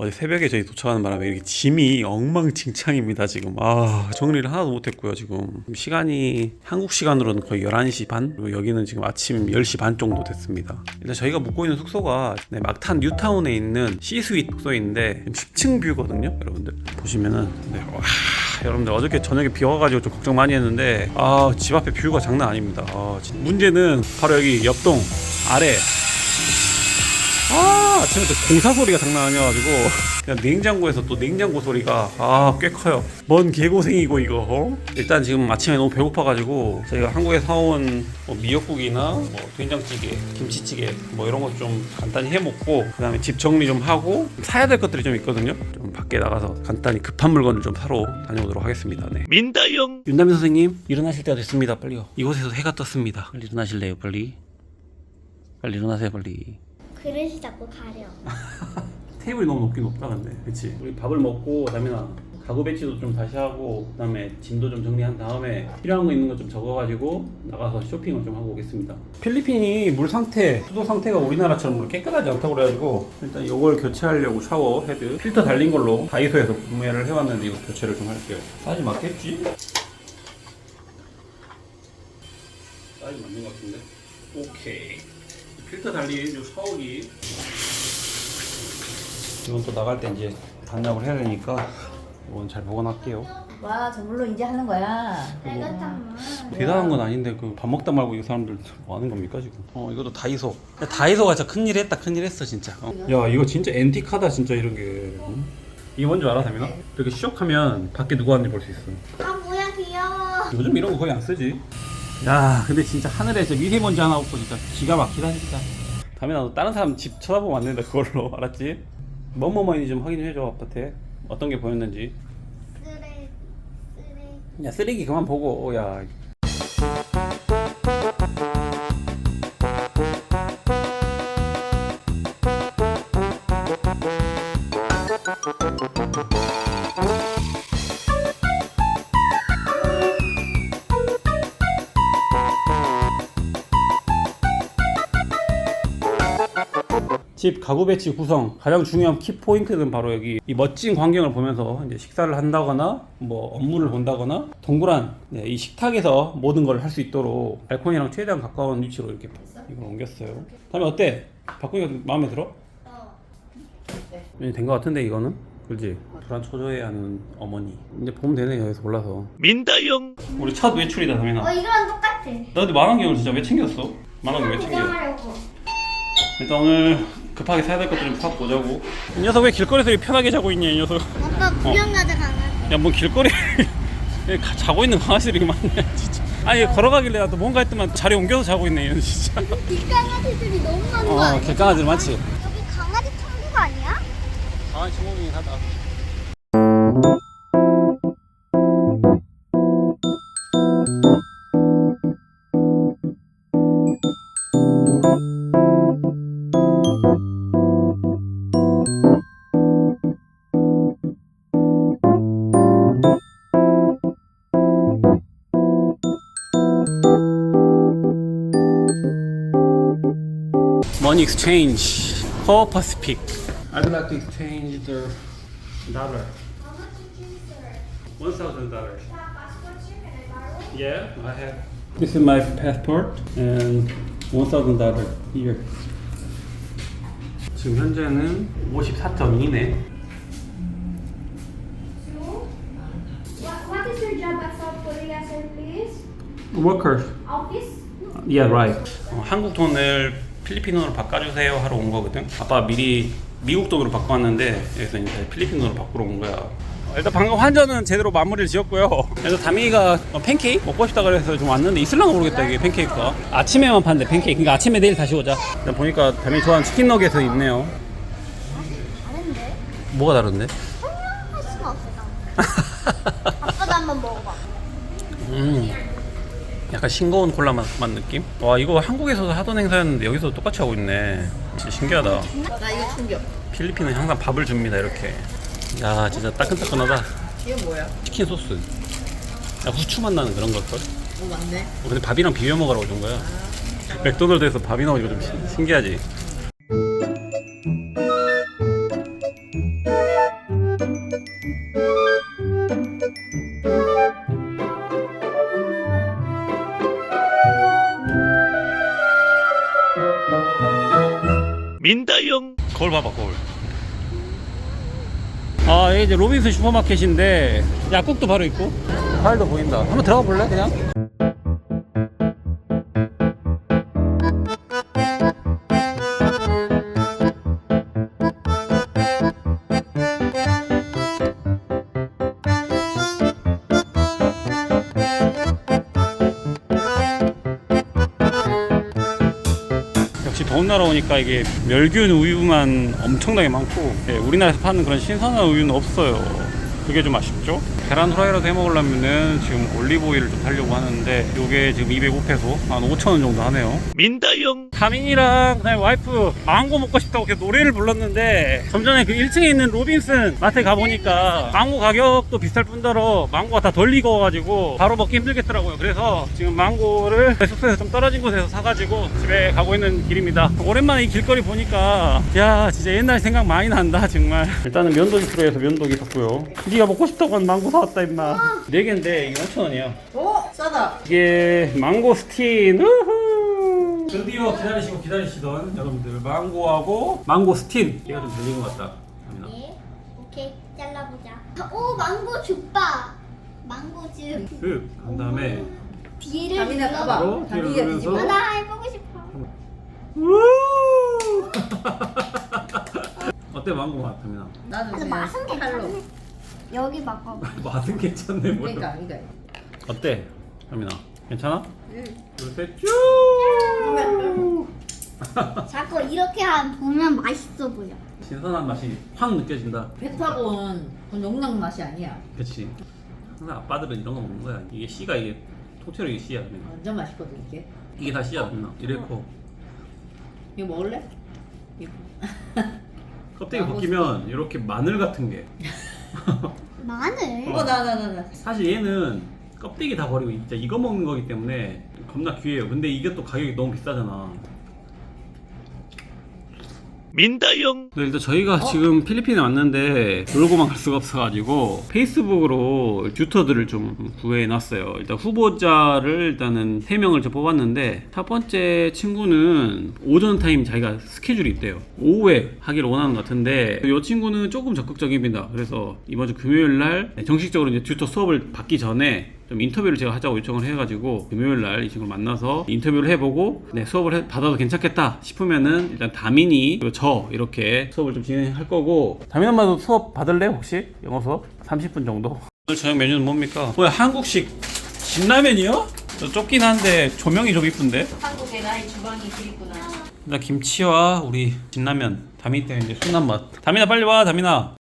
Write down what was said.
어제 새벽에 저희 도착하는 바람에 이렇게 짐이 엉망진창입니다 지금. 아 정리를 하나도 못했고요 지금. 시간이 한국 시간으로는 거의 11시 반? 그리고 여기는 지금 아침 10시 반 정도 됐습니다. 일단 저희가 묵고 있는 숙소가 네, 막탄 뉴타운에 있는 C스윗 숙소인데 10층 뷰거든요 여러분들. 보시면은 네, 와 여러분들 어저께 저녁에 비 와가지고 좀 걱정 많이 했는데 아 집 앞에 뷰가 장난 아닙니다. 아, 진- 문제는 바로 여기 옆동 아래 아 아침부터 공사 소리가 장난 아니어가지고 그냥 냉장고에서 또 냉장고 소리가 아 꽤 커요. 뭔 개고생이고 이거 어? 일단 지금 아침에 너무 배고파가지고 저희가 한국에 사온 뭐 미역국이나 뭐 된장찌개 김치찌개 뭐 이런 것 좀 간단히 해먹고 그 다음에 집 정리 좀 하고 사야 될 것들이 좀 있거든요. 좀 밖에 나가서 간단히 급한 물건을 좀 사러 다녀오도록 하겠습니다. 네. 민다영! 윤남민 선생님 일어나실 때가 됐습니다. 빨리요 이곳에서 해가 떴습니다. 빨리 일어나실래요 빨리? 빨리 일어나세요 빨리 그릇이 자꾸 가려. 테이블이 너무 높긴 높다 근데. 그치? 우리 밥을 먹고 다음에나 가구 배치도 좀 다시 하고 그다음에 짐도 좀 정리한 다음에 필요한 거 있는 거 좀 적어가지고 나가서 쇼핑을 좀 하고 오겠습니다. 필리핀이 물 상태 수도 상태가 우리나라처럼 깨끗하지 않다고 그래가지고 일단 이걸 교체하려고 샤워 헤드 필터 달린 걸로 다이소에서 구매를 해왔는데 이거 교체를 좀 할게요. 사이즈 맞겠지? 사이즈 맞는 것 같은데? 오케이 필터 달린 이 샤워기 이건 또 나갈 때 이제 반납을 해야 되니까 이건 잘 보관할게요. 와 저물로 이제 하는 거야. 대단한 건 아닌데 그 밥 먹다 말고 이 사람들 뭐 하는 겁니까 지금? 어 이것도 다이소. 야, 다이소가 진짜 큰일 했다 큰일 했어 진짜. 어. 야 이거 진짜 앤틱하다 진짜 이런 게. 응? 이게 뭔지 알아 다민아? 이렇게 시작하면 밖에 누가 왔는지 볼 수 있어. 아 뭐야 귀여워. 요즘 이런 거 거의 안 쓰지. 야 근데 진짜 하늘에 진짜 미세먼지 하나 없고 진짜 기가 막히다 진짜. 다민아 너 다른 사람 집 쳐다보면 안 된다 그걸로 알았지? 뭐뭐뭐인지 좀 확인해 줘 아파트에 어떤 게 보였는지. 쓰레 쓰레. 야 쓰레기 그만 보고 야 집 가구 배치 구성 가장 중요한 키 포인트는 바로 여기 이 멋진 광경을 보면서 이제 식사를 한다거나 뭐 업무를 본다거나 동그란 네, 이 식탁에서 모든 걸 할 수 있도록 발코니랑 최대한 가까운 위치로 이렇게 이걸 옮겼어요. 다음에 어때? 바꾸니까 마음에 들어? 네. 된것 같은데 이거는 그지? 불안 초조해하는 어머니. 이제 보면 되네 여기서 골라서. 민다영 우리 첫 외출이다 어 다민아. 이거랑 똑같아. 나 근데 만원경을 진짜 왜 챙겼어? 만원경 왜 챙겨? 구경하려고. 일단 오늘 급하게 사야 될 것들 좀팍 보자고. 이 녀석 왜 길거리에서 이렇게 편하게 자고 있냐 이 녀석. 아빠 구경 가자 강아지. 야 뭐 길거리 자고 있는 강아지들이 많네 진짜. 아니 걸어가길래 나도 뭔가 했더만 자리 옮겨서 자고 있네 얘는 진짜. 뒷강아지들이 너무 많은 거어 아니야? 길강아지들 많지. 여기 강아지 천국 아니야? 강아지 천국이긴 하다. Money exchange. Call Pacific. I'd like to exchange the dollar. How much did you sir? One thousand dollars. That passport sir, can I borrow? it? Yeah, I have. This is my passport and one thousand dollar here. 지금 현재는 54.2네. So, what, what is your job at South Korea, sir, please? Workers. Office? Yeah, right. 어, 한국 돈을 필리핀으로 바꿔주세요 하러 온 거거든. 아빠 미리 미국 돈으로 바꿔왔는데 여기서 이제 필리핀 돈으로 바꾸러 온 거야. 어, 일단 방금 환전은 제대로 마무리를 지었고요. 그래서 다미가 어, 팬케이크 먹고 싶다 그래서 좀 왔는데 있을라나 모르겠다 이게 팬케이크가. 아침에만 판대 팬케이크. 그러니까 아침에 내일 다시 오자. 일단 보니까 다미 좋아하는 치킨 너겟이 있네요. 다른데? 뭐가 다른데? 설명할 수가 없어. 아빠도 한번 먹어봐. 음. 약간 싱거운 콜라 맛, 맛 느낌? 와 이거 한국에서도 하던 행사였는데 여기서 똑같이 하고 있네. 진짜 신기하다. 나 이거 충격. 필리핀은 항상 밥을 줍니다 이렇게 야 진짜 따끈따끈하다 이게 뭐야? 치킨 소스 야 후추 맛 나는 그런 걸걸? 어 맞네. 어, 근데 밥이랑 비벼 먹으라고 준 거야 맥도날드에서 밥이 나오니까 좀 신- 신기하지 거울 봐봐 거울. 아 여기 이제 로빈슨 슈퍼마켓인데 약국도 바로 있고. 과일도 보인다. 한번 들어가 볼래 그냥? 더운 나라 오니까 이게 멸균 우유만 엄청나게 많고 예, 우리나라에서 파는 그런 신선한 우유는 없어요. 그게 좀 아쉽죠? 계란 후라이라도 해 먹으려면은 지금 올리브 오일을 좀 사려고 하는데 요게 지금 205페소 한 5,000원 정도 하네요. 민다영. 가민이랑 그다음에 와이프 망고 먹고 싶다고 이렇게 노래를 불렀는데 좀 전에 그 1층에 있는 로빈슨 마트에 가보니까 망고 가격도 비쌀 뿐더러 망고가 다 덜 익어가지고 바로 먹기 힘들겠더라고요. 그래서 지금 망고를 숙소에서 좀 떨어진 곳에서 사가지고 집에 가고 있는 길입니다. 오랜만에 이 길거리 보니까 야 진짜 옛날 생각 많이 난다 정말. 일단은 면도기 필요해서 면도기 샀고요 네가 먹고 싶다고 한 망고 사왔다 임마 4개인데 이게 5천 원이야 오 싸다. 이게 망고스틴 우후 드디어 기다리시고 기다리시던 여러분들 망고하고 망고스틴 얘가 좀 들린 것 같다 아미나. 네. 오케이, 잘라보자. 오, 망고 죽바. 망고즙. 그, 그 다음에 뒤를 다민아 눌러. 까봐. 어, 뒤로 누르면서. 뒤집어. 아, 나 해보고 싶어. 어때 망고 맛 아미나 나도 그냥 맛은 칼로. 괜찮네. 여기 바꿔봐. 맛은 괜찮네 뭐 그러니까 그러니까. 어때 아미나 괜찮아? 응. 둘셋 쭉 자꾸 이렇게 보면 맛있어 보여. 신선한 맛이 확 느껴진다 배 타고 온 용량 맛이 아니야. 그치 항상 아빠들은 이런 거 먹는 거야 이게 씨가 이게 통째로 이게 씨야 아미나. 완전 맛있거든 이게. 이게 다 씨야 아미나 이래코 이거 먹을래? 이거. 껍데기 망고 벗기면 이렇게 마늘 같은 게 마늘? 어 나 나 나 나. 사실 얘는 껍데기 다 버리고 진짜 이거 먹는 거기 때문에 겁나 귀해요 근데 이게 또 가격이 너무 비싸잖아 민다영 네, 일단 저희가 지금 필리핀에 왔는데 놀고만 갈 수가 없어가지고 페이스북으로 튜터들을 좀 구해놨어요. 일단 후보자를 일단은 3명을 좀 뽑았는데 첫 번째 친구는 오전 타임 자기가 스케줄이 있대요. 오후에 하기를 원하는 것 같은데 이 친구는 조금 적극적입니다. 그래서 이번 주 금요일 날 정식적으로 이제 튜터 수업을 받기 전에 좀 인터뷰를 제가 하자고 요청을 해가지고 금요일 날 이 친구를 만나서 인터뷰를 해보고 네, 수업을 해- 받아도 괜찮겠다 싶으면은 일단 다민이 그리고 저 이렇게 수업을 좀 진행할 거고. 다민 엄마도 수업 받을래 혹시? 영어 수업? 30분 정도? 오늘 저녁 메뉴는 뭡니까? 뭐야 한국식 진라면이요? 저 좁긴 한데 조명이 좀 이쁜데? 한국에 나의 주방이 그립구나. 일단 김치와 우리 진라면. 다민 때문에 이제 순한 맛. 다민아 빨리 와 다민아